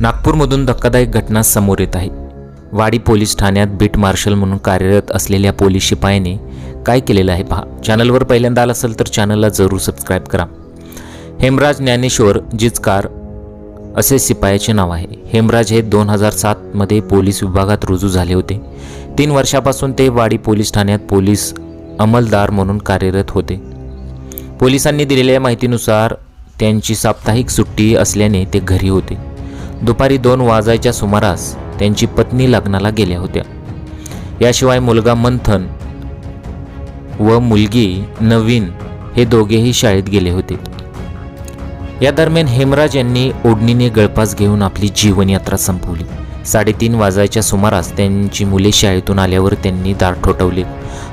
नागपूरमधून धक्कादायक घटना समोर येत आहे. वाडी पोलीस ठाण्यात बीट मार्शल म्हणून कार्यरत असलेल्या पोलीस शिपायाने काय केलेलं आहे पहा. चॅनलवर पहिल्यांदा आला असेल तर चॅनलला जरूर सबस्क्राईब करा. हेमराज ज्ञानेश्वर जिचकार असे शिपायाचे नाव आहे. हेमराज हे दोन हजार सातमध्ये पोलीस विभागात रुजू झाले होते. तीन वर्षापासून ते वाडी पोलीस ठाण्यात पोलीस अंमलदार म्हणून कार्यरत होते. पोलिसांनी दिलेल्या माहितीनुसार त्यांची साप्ताहिक सुट्टी असल्याने ते घरी होते. दुपारी दोन वाजायच्या सुमारास त्यांची पत्नी लग्नाला गेल्या होत्या. याशिवाय मुलगा मंथन व मुलगी नवीन हे दोघेही शाळेत गेले होते. या दरम्यान हेमराज यांनी ओढणीने गळपास घेऊन आपली जीवनयात्रा संपवली. साडेतीन वाजायच्या सुमारास त्यांची मुले शाळेतून आल्यावर त्यांनी दार ठोठवले.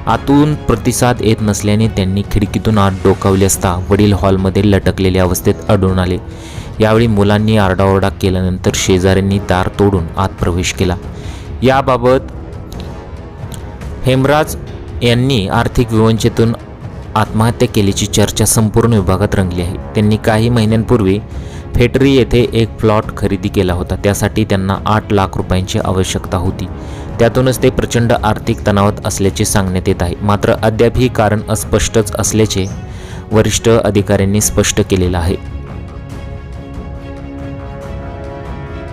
आतून प्रतिसाद येत नसल्याने त्यांनी खिडकीतून आत डोकावले असता वडील हॉलमध्ये लटकलेल्या अवस्थेत आढळून आले. यावेळी मुलांनी आरडाओरडा केल्यानंतर शेजाऱ्यांनी दार तोडून आत प्रवेश केला. याबाबत हेमराज यांनी आर्थिक विवंचेतून आत्महत्या केल्याची चर्चा संपूर्ण विभागात रंगली आहे. त्यांनी काही महिन्यांपूर्वी फेटरी येथे एक प्लॉट खरेदी केला होता. त्यासाठी त्यांना आठ लाख रुपयांची आवश्यकता होती. त्यातूनच ते प्रचंड आर्थिक तणावात असल्याचे सांगण्यात येत आहे. मात्र अद्याप ही कारण अस्पष्टच असल्याचे वरिष्ठ अधिकाऱ्यांनी स्पष्ट केलेलं आहे.